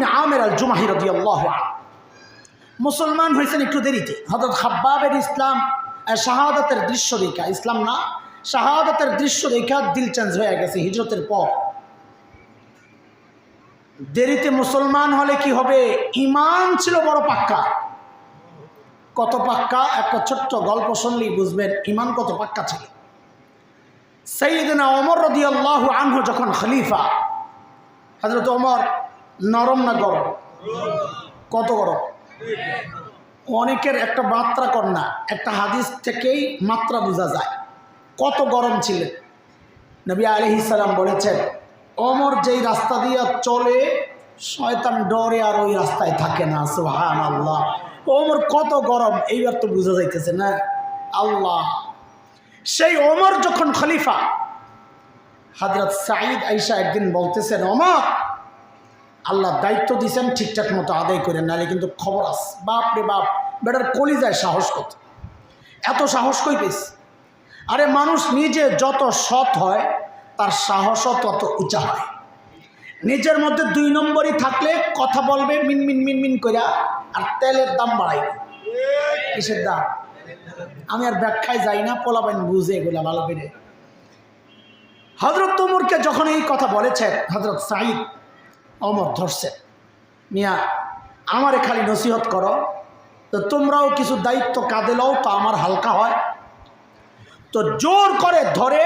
ইবনে আমের আল জুমাহি রাদিয়াল্লাহু আনহু। মুসলমান হয়েছেন একটু দেরিতে। হজরত হাব্বাবের ইসলাম শাহাদাতের দৃশ্য দেখা। ইসলাম না, শাহাদাতের দৃশ্য দেখা, দিল চেঞ্জ হয়ে গেছে, হিজরতের পর। দেরিতে মুসলমান হলে কি হবে? ইমান ছিল বড় পাক্কা। কত পাক্কা? একটা ছোট্ট গল্প শুনলেই বুঝবেন ইমান কত পাক্কা ছিল। সৈয়দিনা অমর রদি আল্লাহ আনহু যখন খলিফা হজরত অমর নরম না গরম? কত গরম? অনেকের একটা মাত্রা না, একটা হাদিস থেকেই মাত্রা বোঝা যায়। কত গরম ছিলেন নবী আলহিসাল্লাম বলেছেন, অমর যেই রাস্তা দিয়ে চলে, শয়তান ডরে আর ওই রাস্তায় থাকে না। সুহান আল্লাহ ওমর কত গরম, এইবার তো বোঝা যাইতেছে না। আল্লাহ। সেই ওমর যখন খলিফা হাজরত সাঈদ আইসা একদিন বলতেছেন ওমর আল্লাহ দায়িত্ব দিয়েছেন ঠিকঠাক মতো আদায় করে নাহলে কিন্তু খবর আস, বাপ রে বাপ, বেটার কলি যায় সাহস কত? এত সাহস কই পেস? আরে মানুষ নিজে যত সৎ হয়, তার সাহসও তত উঁচা হয়। নিজের মধ্যে দুই নম্বরই থাকলে কথা বলবে, মিন মিন মিন মিন করে আর তেলের দাম বাড়াইবে। কিসের দাম? আমি আর ব্যাখ্যায় যাই না পোলাবেন বুঝে এগুলা ভালো করে। হজরত তোমরকে যখন এই কথা বলেছেন হজরত সাঈদ অমর ধরছেন মিয়া, আমারে খালি নসিহত করো। তো তোমরাও কিছু দায়িত্ব কাঁদে লও, তো আমার হালকা হয়। তো জোর করে ধরে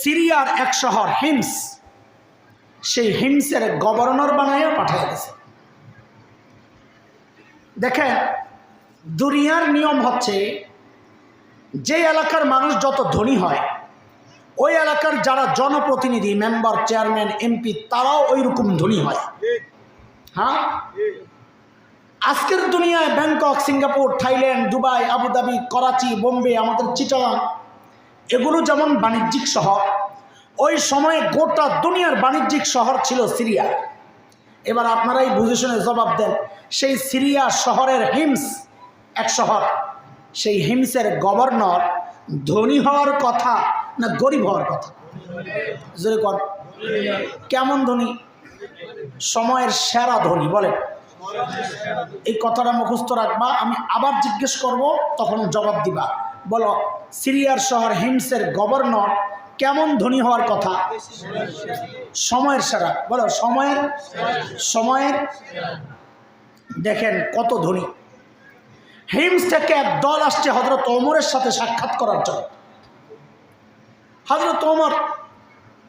সিরিয়ার এক শহর হিমস, সেই হিমসের গভর্নর বানাইয়া পাঠিয়ে গেছে দেখেন, দুনিয়ার নিয়ম হচ্ছে, যে এলাকার মানুষ যত ধনী হয় ওই এলাকার যারা জনপ্রতিনিধি মেম্বার চেয়ারম্যান এমপি তারাও ওই রকম ধনী হয়। হ্যাঁ? আজকের দুনিয়ায় Bangkok, Singapore, Thailand, Dubai, Abu Dhabi, Karachi, Bombay, আমাদের চিটাগাং, এগুলো যেমন বাণিজ্যিক শহর, ওই সময়ে গোটা দুনিয়ার বাণিজ্যিক শহর ছিল সিরিয়া। এবার আপনারাই বুঝে শুনে জবাব দেন, সেই সিরিয়া শহরের হিমস এক শহর, সেই হিমসের গভর্নর ধনী হওয়ার কথা না গরিব হওয়ার কথা। জোরে কর। কেমন ধনী? সময়ের সেরা ধনী বলে এই কথাটা মুখস্থ রাখবা। আমি আবার জিজ্ঞেস করব, তখন জবাব দিবা। বলো, সিরিয়ার শহর হিমসের গভর্নর কেমন ধনী হওয়ার কথা? সময়ের সেরা। বলো, সময়ের সময়ের, দেখেন কত ধনী। হিমস থেকে এক দল আসছে হজরত ওমরের সাথে সাক্ষাৎ করার জন্য। হজরত ওমর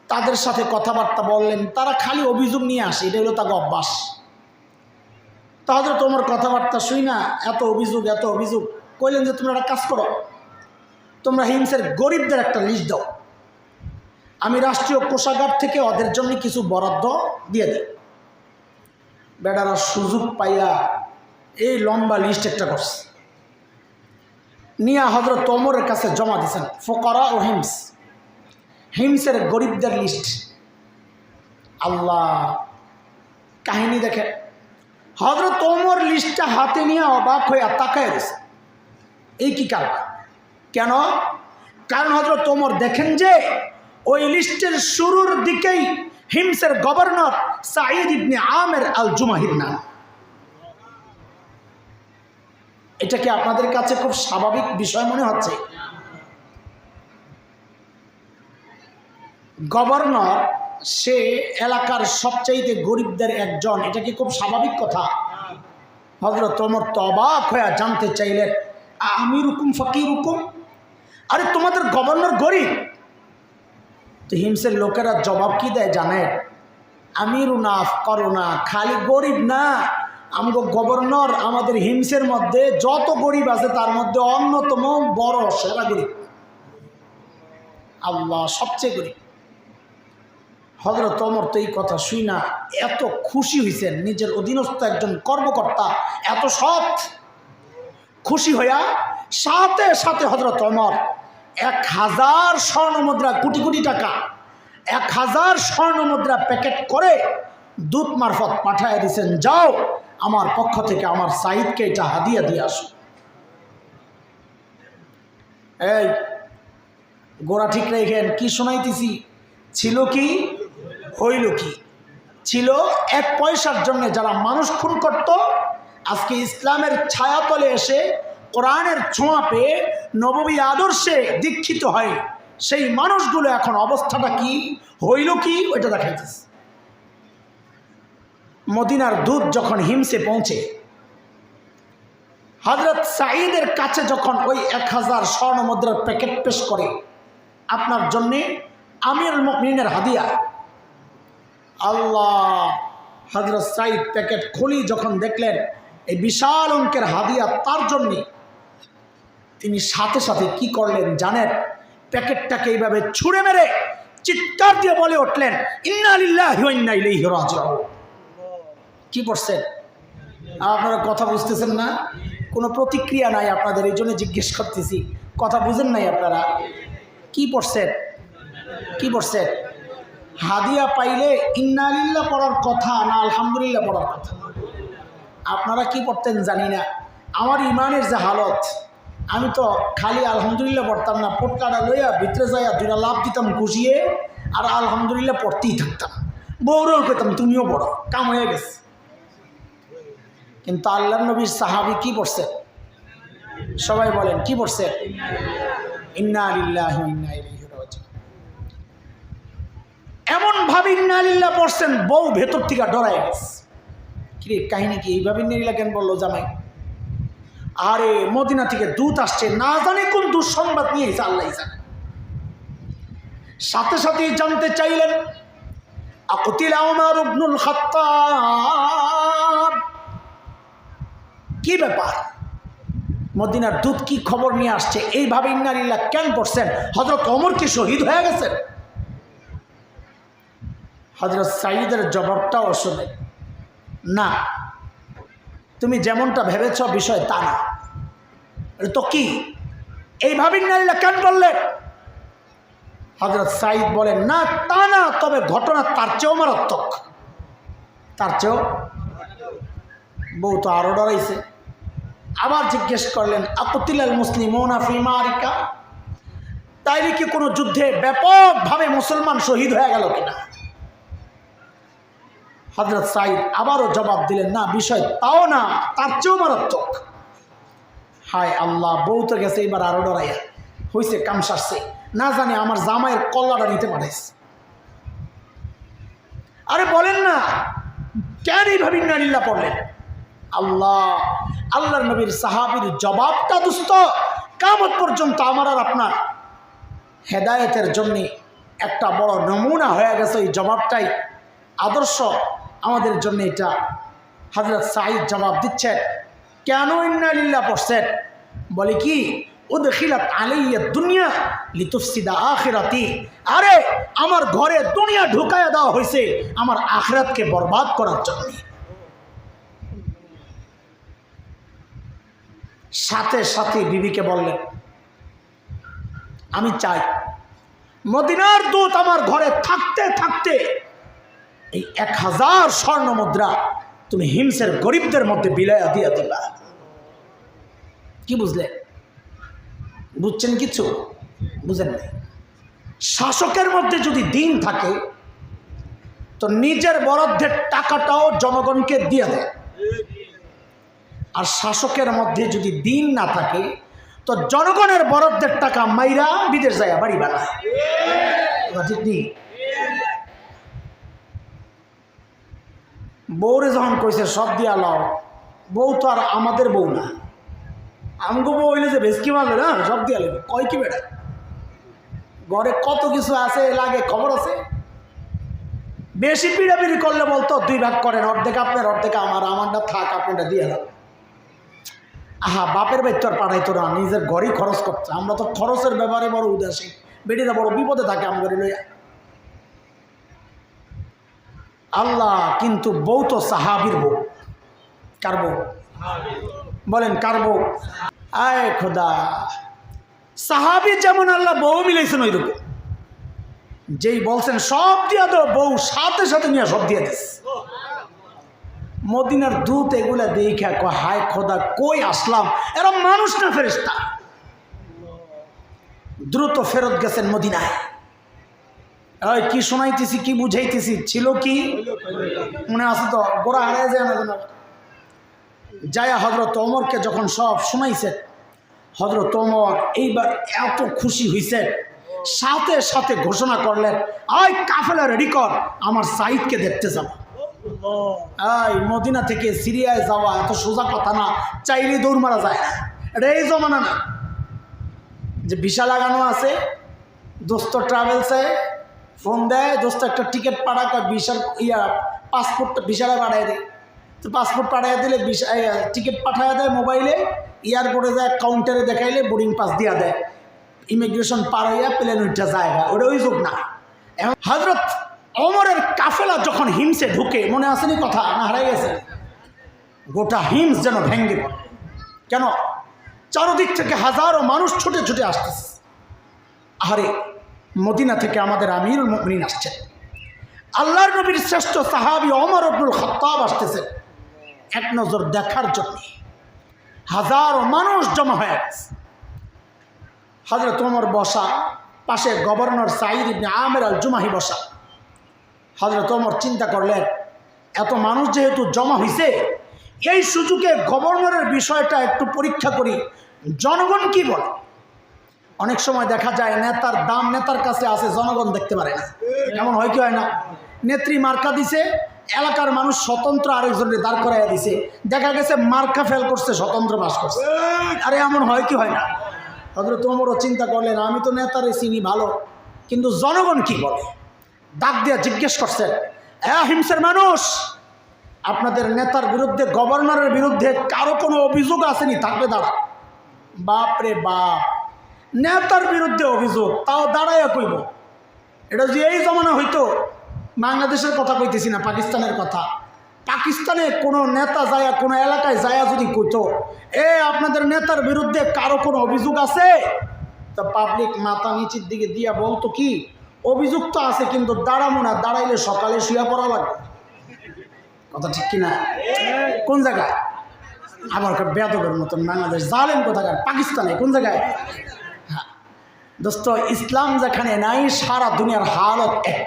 তাদের সাথে কথাবার্তা বললেন, তারা খালি অভিযোগ নিয়ে আসে, এটা হলো তাকে অভ্যাস। তাহলে তোমার কথাবার্তা শুই না, এত অভিযোগ এত অভিযোগ, কইলেন যে, তোমরা একটা কাজ করো, তোমরা হিংসের গরিবদের একটা লিস্ট দাও। আমি রাষ্ট্রীয় কোষাগার থেকে ওদের জন্য কিছু বরাদ্দ দিয়ে দিই। বেটারা সুযোগ পাইয়া এই লম্বা লিস্ট একটা করছে। নিয়া হজরত তোমরের কাছে জমা দিয়েছেন, ফোকরা ও হিমস। হিমসের গরিবদের লিস্ট আল্লাহ, কাহিনী দেখে। হজরত ওমর লিস্টটা হাতে নিয়ে অবাক হয়ে তাকায় রয়েছে। এই কি কারণ কেন? কারণ হজরত ওমর দেখেন যে, ওই লিস্টের শুরুর দিকেই হিমসের গভর্নর সাঈদ ইবনে আমের আল জুমাহির নাম। এটা কি আপনাদের কাছে খুব স্বাভাবিক বিষয় মনে হচ্ছে? গভর্নর, সে এলাকার সবচাইতে গরিবদের একজন। এটা কি খুব স্বাভাবিক কথা? হজরত তোমর তো অবাক হয়ে জানতে চাইলেন আমি রুকুম ফকির রুকুম আরে, তোমাদের গভর্নর গরিব। তো হিমসের লোকেরা জবাব কি দেয় জানেন? আমিরু না করো না খালি গরিব না। আমগো গভর্নর আমাদের হিমসের মধ্যে যত গরিব আছে, তার মধ্যে অন্যতম বড়, সেরা গরিব। আল্লাহ, সবচেয়ে গরিব। হজরত অমর তো এই কথা শুই না, এত খুশি হয়েছেন নিজের অধীনস্থ একজন কর্মকর্তা, এত সৎ। খুশি হইয়া সাথে সাথে হজরত অমর এক হাজার স্বর্ণ মুদ্রা, কোটি কোটি টাকা, এক হাজার স্বর্ণ মুদ্রা প্যাকেট করে দূত মারফত পাঠায় দিয়েছেন, যাও আমার পক্ষ থেকে আমার সাইদকে এটা হাদিয়া দিয়ে আসো। এই গোড়া ঠিক রেখেন, কি শোনাইতেছি? ছিল কি হইল কি? ছিল এক পয়সার জন্য যারা মানুষ খুন করত, আজকে ইসলামের ছায়াতলে এসে কোরআনের ছোঁয়া পেয়ে নবমী আদর্শে দীক্ষিত হয়। সেই মানুষগুলো এখন অবস্থাটা কি? হইল কি? ওইটা দেখাইতেছে। মদিনার দুধ যখন হিমসে পৌঁছে হজরত সাঈদের কাছে যখন ওই এক হাজার স্বর্ণ মুদ্রার প্যাকেট পেশ করে, আপনার জন্যে আমির মিনের হাদিয়া আল্লাহ হজরত সাঈদ প্যাকেট খুলি যখন দেখলেন, এই বিশাল অঙ্কের হাদিয়া তার জন্যে, তিনি সাথে সাথে কি করলেন জানেন? প্যাকেটটাকে এইভাবে ছুঁড়ে মেরে চিৎকার দিয়ে বলে উঠলেন কি করছেন আপনারা কথা বুঝতেছেন না? কোনো প্রতিক্রিয়া নাই আপনাদের, এই জন্য জিজ্ঞেস করতেছি। কথা বুঝেন নাই আপনারা? কি পড়ছেন কি পড়ছেন হাদিয়া পাইলে ইন্নালিল্লাহ পড়ার কথা না আলহামদুলিল্লাহ পড়ার কথা। আপনারা কি পড়তেন জানি না। আমার ইমানের যে হালত, আমি তো খালি আলহামদুলিল্লাহ পড়তাম না, পোটকাটা লইয়া ভিতরে যাইয়া দুটা লাভ দিতাম গুছিয়ে আর আলহামদুলিল্লাহ পড়তেই থাকতাম। বৌরেও পেতাম তুমিও পড়ো, কাম হয়ে গেছে। কিন্তু আল্লাহ নবীর সাহাবি কি পড়ছে? সবাই বলেন, কি পড়ছে? ইন্না আলিল্লাহ ইন্না এমন ভাবে ইন্না আলিল্লাহ পড়ছেন, বউ ভেতর থেকে ডরায় গেছে। কিরে, কাহিনী কি? এইভাবে নিরিলা কেন বলল জামাই? আরে, মদিনা থেকে দূত আসছে, না জানে কোন দুঃসংবাদ নিয়ে এসে আল্লাহ জানে। সাথে সাথে জানতে চাইলেন, আকুতিল আমার ইবনুল খাত্তাব। কি ব্যাপার? মদিনার দূত কি খবর নিয়ে আসছে? এইভাবে ইন্নারিল্লাহ কেন পড়ছেন? হজরত অমর কি শহীদ হয়ে গেছেন? হজরত সাইদের জবাবটাও শোনে। না, তুমি যেমনটা ভেবেছ বিষয় তা না। তো কি? এইভাবে ইন্নারিল্লাহ কেন বললেন হজরত সাইদ বলেন, না, তা না, তবে ঘটনা তার চেয়েও মারাত্মক। তার চেয়েও বউ তো আরও ডরাইছে। আবার জিজ্ঞেস করলেন, আকুতিলাল মুসলিম ফিমারিকা তাইলে কি কোনো যুদ্ধে ব্যাপকভাবে মুসলমান শহীদ হয়ে গেল কিনা? হজরত সাইদ আবারও জবাব দিলেন, না, বিষয় তাও না, তার চেয়েও মারাত্মক। হায় আল্লাহ, বউ তো গেছে, এবার আরও ডরাইয়া। হয়েছে কাম সারছে। না জানি আমার জামাইয়ের কল্লাটা নিতে পারাইছে আরে বলেন না, কেন এইভাবে নারিল্লা পড়লেন? আল্লাহ, আল্লাহর নবীর সাহাবির জবাবটা দুস্থ। কামত পর্যন্ত আমার আর আপনার হেদায়েতের জন্য একটা বড় নমুনা হয়ে গেছে। এই জবাবটাই আদর্শ। আমাদের জন্য এটা। হজরত সাহিদ জবাব দিচ্ছেন, কেন ইন্নালিল্লা পড়ছেন? বলে কি ও দেখিলাত আলাইয়া দুনিয়া লিতুফসিদা আখিরাতি। আরে, আমার ঘরে দুনিয়া ঢুকাইয়া দেওয়া হয়েছে আমার আখরাতকে বরবাদ করার জন্য। সাথে সাথে বিবিকে বললেন, আমি চাই মদিনার দূত আমার ঘরে থাকতে থাকতে এই এক হাজার স্বর্ণ মুদ্রা তুমি হিমসের গরিবদের মধ্যে বিলাইয়া দিয়া দিবা। কি বুঝলে? বুঝছেন কিছু? বুঝেন নাই। শাসকের মধ্যে যদি দিন থাকে, তো নিজের বরাদ্দের টাকাটাও জনগণকে দিয়ে দেয়। আর শাসকের মধ্যে যদি দিন না থাকে, তো জনগণের বরাদ্দের টাকা মাইরা বিদেশ যায়, বাড়ি বানায়। ঠিক নেই বউরে যখন কইছে, সব দিয়া লাও বউ তো আর আমাদের বউ না। আমগো বউ হইলে যে ভেসকি মারবে না? সব দিয়া লাগবে কয় কি বেড়া ঘরে কত কিছু আছে, লাগে, খবর আছে? বেশি পিড়াপিড়ি করলে বলতো, দুই ভাগ করেন, অর্ধেক আপনার, অর্ধেক আমার, আমারটা থাক, আপনারটা দিয়ে দাও। আহা, বাপের বাড়ি আর পাঠাইতো না, নিজের ঘরেই খরচ করছে। আমরা তো খরচের ব্যাপারে বড় উদাসী বেটিরা বড় বিপদে থাকে আমাদের লইয়া। আল্লাহ কিন্তু বউ তো সাহাবির বউ। কার বউ? বলেন, কার বউ? আয় খোদা। সাহাবি যেমন আল্লাহ বউ মিলাইছেন ওই রকম যেই বলছেন, সব দিয়া তো বউ সাথে সাথে নিয়ে সব দিয়ে দিস। মদিনার দূত এগুলা দেখে কয়, হায় খোদা, কই আসলাম? এরা মানুষ না ফেরেস্তা দ্রুত ফেরত গেছেন মদিনায়। কি শোনাইতেছি, কি বুঝাইতেছি? ছিল কি? মনে আছে তো, গোড়া হারায় যায় না আবার। যায়া হজরত অমরকে যখন সব শুনাইছে হজরত অমর এইবার এত খুশি হইছে। সাথে সাথে ঘোষণা করলেন আয় কাফেলা রেডি কর, আমার সাইদকে দেখতে যাব। এই, মদিনা থেকে সিরিয়ায় যাওয়া এত সোজা কথা না চাইলে দৌড় মারা যায় না। এটা এই জমানা না। যে ভিসা লাগানো আছে, দোস্ত ট্রাভেলসে ফোন দেয়, দোস্ত, একটা টিকিট পাড়া কয় ভিসার ইয়া পাসপোর্টটা ভিসাটা পাঠায় দেয় তো পাসপোর্ট পাঠিয়ে দিলে টিকিট পাঠিয়ে দেয় মোবাইলে, এয়ারপোর্টে যায়, কাউন্টারে দেখাইলে বোর্ডিং পাস দিয়া দেয়। ইমিগ্রেশন পার হইয়া প্লেন উঠা যায় না, ওটা ওই যুগ না। এখন হজরত অমরের কাফেলা যখন হিমসে ঢুকে, মনে আসেনি কথা? না, হারাই গেছে। গোটা হিমস যেন ভেঙ্গে পড়ে। কেন? চারদিক থেকে হাজারো মানুষ ছুটে ছুটে আসতেছে। আরে মদিনা থেকে আমাদের আমিরুল মুমিনিন আসছেন আল্লাহর নবীর শ্রেষ্ঠ সাহাবি অমর আব্দুল খত্তাব আসতেছেন এক নজর দেখার জন্য। হাজারো মানুষ জমা হয়ে গেছে। হজরত ওমর বসা, পাশে গভর্নর সাইদ ইবনে আমের আল জুমাহি বসা। হজরত ওমর চিন্তা করলেন, এত মানুষ যেহেতু জমা হয়েছে এই সুযোগে গভর্নরের বিষয়টা একটু পরীক্ষা করি, জনগণ কি বলে? অনেক সময় দেখা যায় নেতার দাম নেতার কাছে আছে, জনগণ দেখতে পারে না। এমন হয় কি হয় না? নেত্রী মার্কা দিছে, এলাকার মানুষ স্বতন্ত্র আরেকজনের দাঁড় করাইয়া দিছে। দেখা গেছে মার্কা ফেল করছে, স্বতন্ত্র বাস করছে। আরে এমন হয় কি হয় না? হজরত তোমরও চিন্তা করলেন, আমি তো নেতারে চিনি, ভালো। কিন্তু জনগণ কি বলে? ডাক দিয়া জিজ্ঞেস করছেন হ্যাঁ হিংসের মানুষ, আপনাদের নেতার বিরুদ্ধে, গভর্নরের বিরুদ্ধে কারও কোনো অভিযোগ আসেনি? থাকবে দাঁড়া বাপ রে বাপ! নেতার বিরুদ্ধে অভিযোগ, তাও দাঁড়াইয়া কইব। এটা যে এই জমানা হইতো, বাংলাদেশের কথা কইতেছি না, পাকিস্তানের কথা। পাকিস্তানে কোনো নেতা যায়া কোনো এলাকায় যায়া যদি কইতো, এ, আপনাদের নেতার বিরুদ্ধে কারও কোনো অভিযোগ আছে? তা পাবলিক মাথা নিচের দিকে দিয়া বলতো কি, অভিযোগ তো আছে, কিন্তু দাঁড়াবো না, দাঁড়াইলে সকালে শুয়া পড়া লাগবে। কথা ঠিক কিনা? কোন জায়গায়? আবার বেদবের মতন বাংলাদেশ জালেন কোথাকার? পাকিস্তানে, কোন জায়গায়? দোস্ত, ইসলাম যেখানে নাই, সারা দুনিয়ার হালত এক।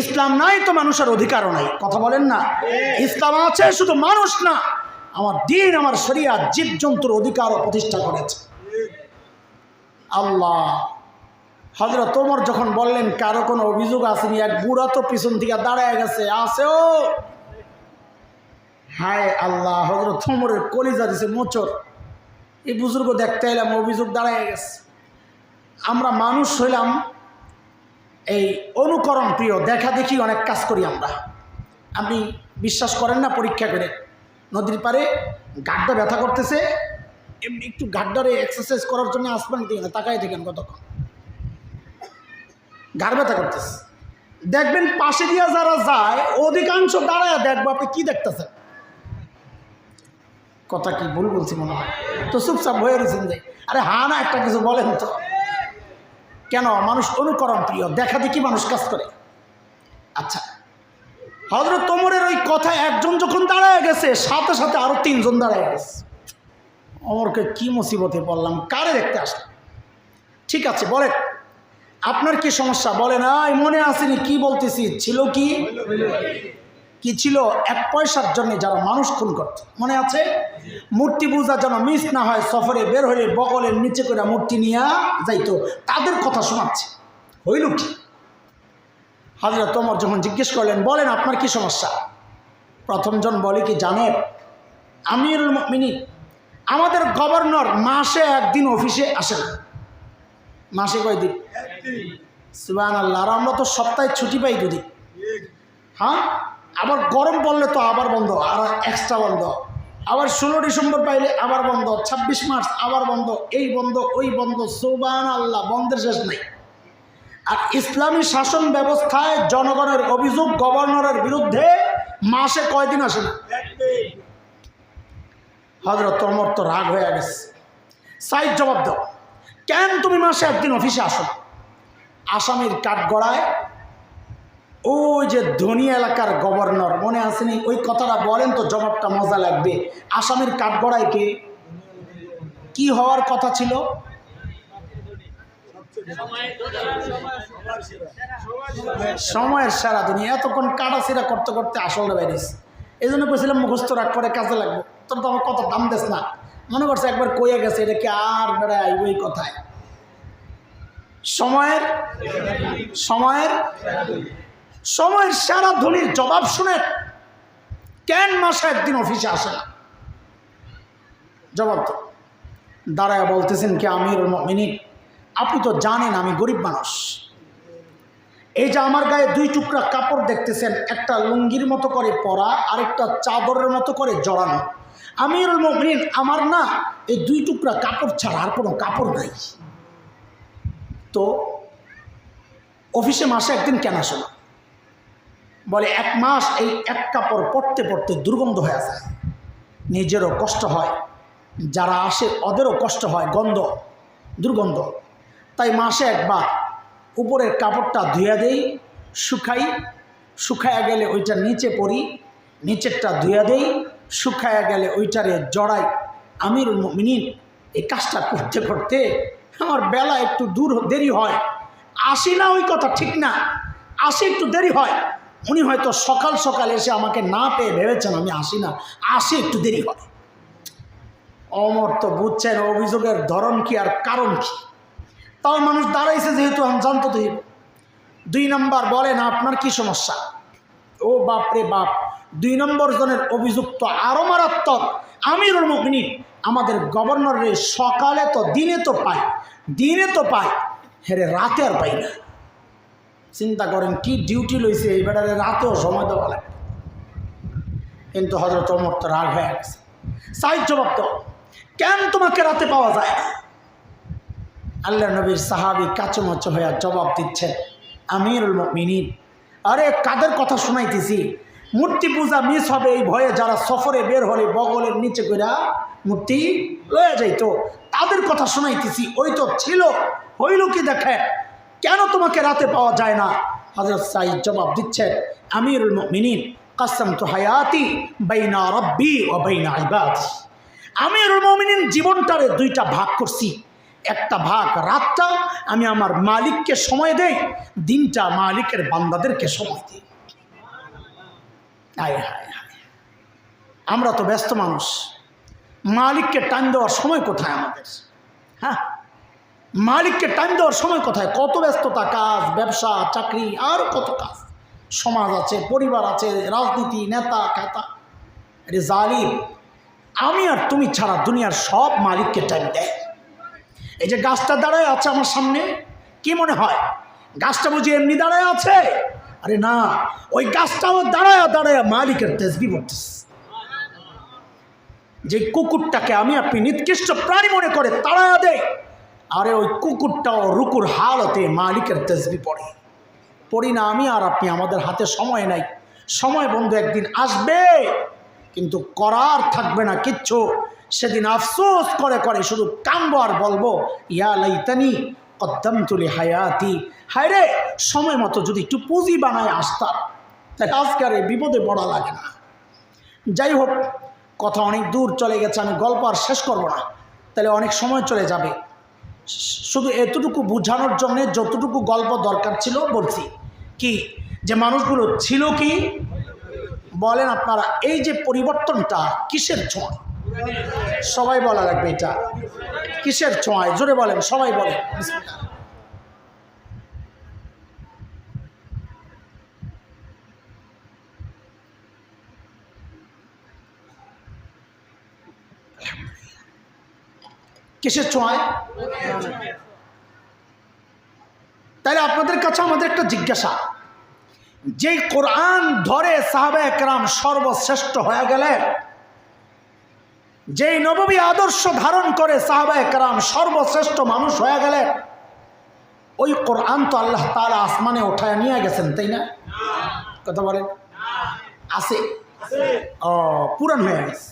ইসলাম নাই তো মানুষের অধিকারও নাই, কথা বলেন না। ইসলাম আছে, শুধু মানুষ না, আমার দিন, আমার শরিয়া জীবজন্তুর অধিকারও প্রতিষ্ঠা করেছে। আল্লাহ হজরত তোমর যখন বললেন, কারও কোনো অভিযোগ আসেনি, এক বুড়া তো পিছন থেকে দাঁড়ায় গেছে আসেও হায় আল্লাহ হজরত তোমরের কলিজা দিছে মোচর এই বুজুর্গ দেখতে এলাম, অভিযোগ দাঁড়ায় গেছে। আমরা মানুষ হইলাম এই অনুকরণ প্রিয় দেখা দেখি অনেক কাজ করি আমরা। আপনি বিশ্বাস করেন না পরীক্ষা করে? নদীর পারে গাড্ডা ব্যথা করতেছে, এমনি একটু গাড্ডারে এক্সারসাইজ করার জন্য আসবেন দিকে না তাকাই দেখেন কতক্ষণ। ঘাড় ব্যথা করতেছে। দেখবেন পাশে দিয়া যারা যায়, অধিকাংশ দাঁড়ায় দেখব আপনি কি দেখতেছেন কথা কি ভুল বলছি মনে হয়? তো চুপচাপ হয়ে রয়েছেন যে, আরে হা না, একটা কিছু বলেন তো। কেন? মানুষ অনুকরণ প্রিয়। দেখা দেখি মানুষ কাজ করে। আচ্ছা হজরত তোমরের ওই কথা একজন যখন দাঁড়ায় গেছে, সাথে সাথে আরও তিনজন দাঁড়ায় গেছে। অমরকে কি মুসিবতে পড়লাম, কারে দেখতে আসলাম? ঠিক আছে, বলেন। আপনার কি সমস্যা? বলেন আই মনে আসেনি কি বলতেছি? ছিল কি? কি ছিল? এক পয়সার জন্য যারা মানুষ খুন করত। মনে আছে? মূর্তি পূজা যেন মিস না হয় সফরে বের হলে বগলের নিচে করে মূর্তি নিয়ে যাইতো। তাদের কথা শোনাচ্ছে। হইল কি? হাজরা তোমার যখন জিজ্ঞেস করলেন বলেন আপনার কি সমস্যা? প্রথমজন বলে কি জানেন আমিরুল মিনি আমাদের গভর্নর মাসে একদিন অফিসে আসে না। মাসে কয়দিন? সুবান আল্লাহ আমরা তো সপ্তাহে ছুটি পাই দুদিন। হ্যাঁ? আবার গরম পড়লে তো আবার বন্ধ আর এক্সট্রা বন্ধ। আবার ষোলো ডিসেম্বর পাইলে আবার বন্ধ ২৬ মার্চ আবার বন্ধ, এই বন্ধ, ওই বন্ধ সুবান আল্লাহ বন্ধের শেষ নেই। আর ইসলামী শাসন ব্যবস্থায় জনগণের অভিযোগ গভর্নরের বিরুদ্ধে মাসে কয়দিন আসে হজরত তোমর তো রাগ হয়ে গেছে। সাইড জবাব দাও, কেন তুমি মাসে একদিন অফিসে আসো আসামির কাঠগড়ায় ওই যে ধনী এলাকার গভর্নর, মনে আসেনি ওই কথাটা বলেন তো, জবাবটা মজা লাগবে। আসামির কাঠগড়ায় কে? কি হওয়ার কথা ছিল? সময়ের সারা দুনিয়া এতক্ষণ কাটাছিরা করতে করতে আসলে বাইরিস এই জন্য কইছিলাম মুখস্থ রাখ করে কাজে লাগবে। তোর তো আমার কত দাম দেস না। মনে করছে একবার কইয়া গেছে, এটা কি আর বেড়ায় আইব এই কথায়? সময়ের সময়ের সময়ের সারা ধনির জবাব শুনে কেন মাসে একদিন অফিসে আসে না? জবাব তো দাঁড়ায় বলতেছেন কি আমির মিনিট আপনি তো জানেন আমি গরিব মানুষ। এই যে আমার গায়ে দুই টুকরা কাপড় দেখতেছেন, একটা লুঙ্গির মতো করে পরা, আরেকটা চাদরের মতো করে জড়ানো। আমিরুল মমিন আমার না এই দুই টুকরা কাপড় ছাড়া আর কোনো কাপড় নাই। তো অফিসে মাসে একদিন কেন আসো না? বলে এক মাস এই এক কাপড় পরতে পরতে দুর্গন্ধ হয়ে যায়। নিজেরও কষ্ট হয়। যারা আসে, ওদেরও কষ্ট হয় গন্ধ, দুর্গন্ধ। তাই মাসে একবার উপরের কাপড়টা ধুয়ে দেই, শুকাই, শুকায়া গেলে ওইটা নিচে পরি, নিচেরটা ধুয়ে দেই, শুকায়া গেলে ওইটারে জড়াই। আমির মিনিট এই কাজটা করতে করতে আমার বেলা একটু দূর, দেরি হয়। আসি না ওই কথা ঠিক না। আসি একটু দেরি হয়। উনি হয়তো সকাল সকাল এসে আমাকে না পেয়ে ভেবেছেন আমি আসি না। আসি একটু দেরি হয় অমর তো বুঝছেন অভিযোগের ধরন কি আর কারণ কি। তাও মানুষ দাঁড়াইছে যেহেতু আমি জানতো তো দুই নম্বর বলেন, আপনার কি সমস্যা? ও বাপ রে বাপ, দুই নম্বর জনের অভিযুক্ত আরও মারাত্মক। আমিরুল মুমিনিন আমাদের গভর্নরের সকালে তো দিনে তো পাই দিনে তো পাই হেরে রাতে আর পাই না। চিন্তা করেন, কি ডিউটি লইছে এই বেটারে রাতেও সময় দেওয়া লাগে। কিন্তু হজরত অমর তো রাগ হয়ে গেছে। সাহিত্য জবাব দাও কেন তোমাকে রাতে পাওয়া যায়? আল্লাহ নবীর সাহাবি কাচুমাচু হইয়া জবাব দিচ্ছেন, আমিরুল মিনিন আরে কাদের কথা শোনাইতেছি? মূর্তি পূজা মিস হবে, এই ভয়ে যারা সফরে বের হলে বগলের নিচে কইরা মূর্তি লয়ে যাইতো, তাদের কথা শোনাইতেছি, ওই তো ছিল, হইল কি দেখে কেন তোমাকে রাতে পাওয়া যায় না? হজরত সাইদ জবাব দিচ্ছেন আমিরুল মিনিন কাসম তো হায়াতি বাইনা রব্বি ও বাইনা ইবাদি। আমিরুল মমিনিন জীবনটারে দুইটা ভাগ করছি। একটা ভাগ রাতটা আমি আমার মালিককে সময় দেই, দিনটা মালিকের বান্দাদেরকে সময় দিই। হায় হায় আমরা তো ব্যস্ত মানুষ। মালিককে টান দেওয়ার সময় কোথায় আমাদের? হ্যাঁ? মালিককে টাইম দেওয়ার সময় কোথায়? কত ব্যস্ততা, কাজ, ব্যবসা, চাকরি, আর কত কাজ। সমাজ আছে, পরিবার আছে, রাজনীতি, নেতা খেতা এটা জালিম, আমি আর তুমি ছাড়া দুনিয়ার সব মালিককে টাইম দেয়। এই যে গাছটা দাঁড়ায় আছে আমার সামনে, কি মনে হয়? গাছটা বুঝি এমনি দাঁড়ায় আছে? আরে না, ওই গাছটাও দাঁড়ায় দাঁড়ায় মালিকের তেজবি পড়তেছে যে কুকুরটাকে আমি আপনি নিকৃষ্ট প্রাণী মনে করে তাড়া দেয় আরে ওই কুকুরটাও রুকুর হালতে মালিকের তেজবি পড়ে। পড়ি না আমি আর আপনি আমাদের হাতে সময় নাই। সময় বন্ধু একদিন আসবে, কিন্তু করার থাকবে না কিচ্ছু। সেদিন আফসোস করে করে শুধু কামবো আর বলব, ইয়া লাইতানি কদ্দম তুলি হায়াতি হায় রে, সময় মতো যদি একটু পুঁজি বানায় আসতাম, তাহলে আজকে আর এই বিপদে পড়া লাগে না। যাই হোক, কথা অনেক দূর চলে গেছে, আমি গল্প আর শেষ করব না। তাহলে অনেক সময় চলে যাবে। শুধু এতটুকু বোঝানোর জন্যে যতটুকু গল্প দরকার ছিল বলছি কি, যে মানুষগুলো ছিল কি? বলেন আপনারা, এই যে পরিবর্তনটা কিসের ছোঁয়া সবাই বলা লাগবে এটা। কিসের ছোঁয়ায়? জোরে বলেন, সবাই বলেন। কিসের ছোঁয়ায় তাহলে আপনাদের কাছে আমাদের একটা জিজ্ঞাসা। যে কোরআন ধরে সাহাবে একরাম সর্বশ্রেষ্ঠ হয়ে গেলেন, যেই নবমী আদর্শ ধারণ করে সাহাবা একরাম সর্বশ্রেষ্ঠ মানুষ হয়ে গেলেন, ওই কোরআন তো আল্লাহ তালা আসমানে উঠায় নিয়ে গেছেন, তাই না? কথা বলেন। আছে? ও, পুরান হয়ে গেছে।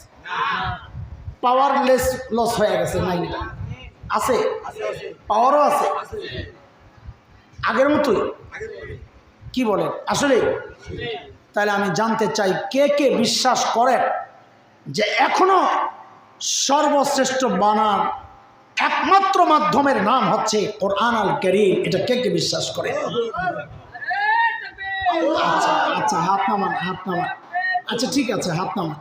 পাওয়ারলেস লস হয়ে গেছে নাই আছে? পাওয়ারও আছে। আগের মতোই? কি বলেন আসলে? তাহলে আমি জানতে চাই, কে কে বিশ্বাস করেন যে এখনও সর্বশ্রেষ্ঠ বানার একমাত্র মাধ্যমের নাম হচ্ছে কোরআন আল করিম? এটা কে কে বিশ্বাস করে? আচ্ছা আচ্ছা হাত নামান হাত নামান। আচ্ছা ঠিক আছে, হাত নামান।